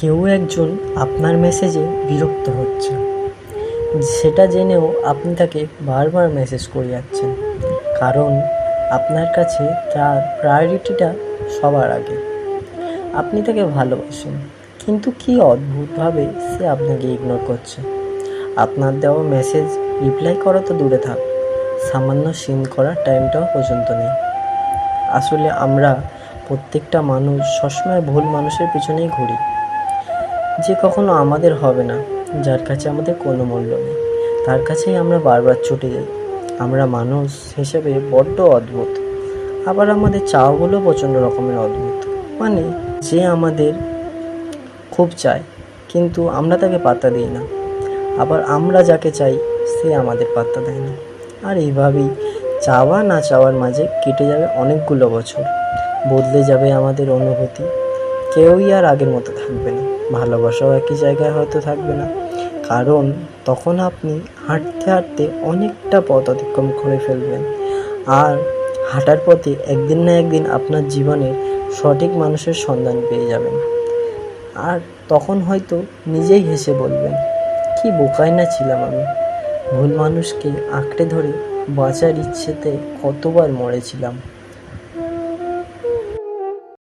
কেউ একজন আপনার মেসেজে বিরক্ত হচ্ছে। সেটা জেনেও আপনি তাকে বারবার মেসেজ করে যাচ্ছেন। কারণ আপনার কাছে তার প্রায়োরিটিটা সবার আগে। আপনি তাকে ভালোবাসেন, কিন্তু কি অদ্ভুতভাবে সে আপনাকে ইগনোর করছে। আপনার দেওয়া মেসেজ রিপ্লাই করা তো দূরে থাক, সামান্য সিন করার টাইমটাও পর্যন্ত নেই। আসলে আমরা প্রত্যেকটা মানুষ সবসময় ভুল মানুষের পিছনেই ঘুরি। যে কখনো আমাদের হবে না, যার কাছে আমাদের কোনো মূল্য নেই। তার কাছেই আমরা বারবার ছুটে যাই। আমরা মানুষ হিসেবে বড্ড অদ্ভুত। আবার আমাদের চাওয়াগুলো প্রচণ্ড রকমের অদ্ভুত। মানে যে আমাদের খুব চায়, কিন্তু আমরা তাকে পাত্তা দিই না। আবার আমরা যাকে চাই, সে আমাদের পাত্তা দেয় না। আর এইভাবেই চাওয়া না চাওয়ার মাঝে কেটে যাবে অনেকগুলো বছর। বদলে যাবে আমাদের অনুভূতি। কেউই আর আগের মতো থাকবে না। ভালোবাসাও একই জায়গায় হয়তো থাকবে না। কারণ তখন আপনি হাঁটতে হাঁটতে অনেকটা পথ অতিক্রম করে ফেলবেন। আর হাঁটার পথে একদিন না একদিন আপনার জীবনের সঠিক মানুষের সন্ধান পেয়ে যাবেন। আর তখন হয়তো নিজেই হেসে বলবেন, কি বোকাই না ছিলাম আমি? ভুল মানুষকে আঁকড়ে ধরে বাঁচার ইচ্ছেতে কতবার মরেছিলাম।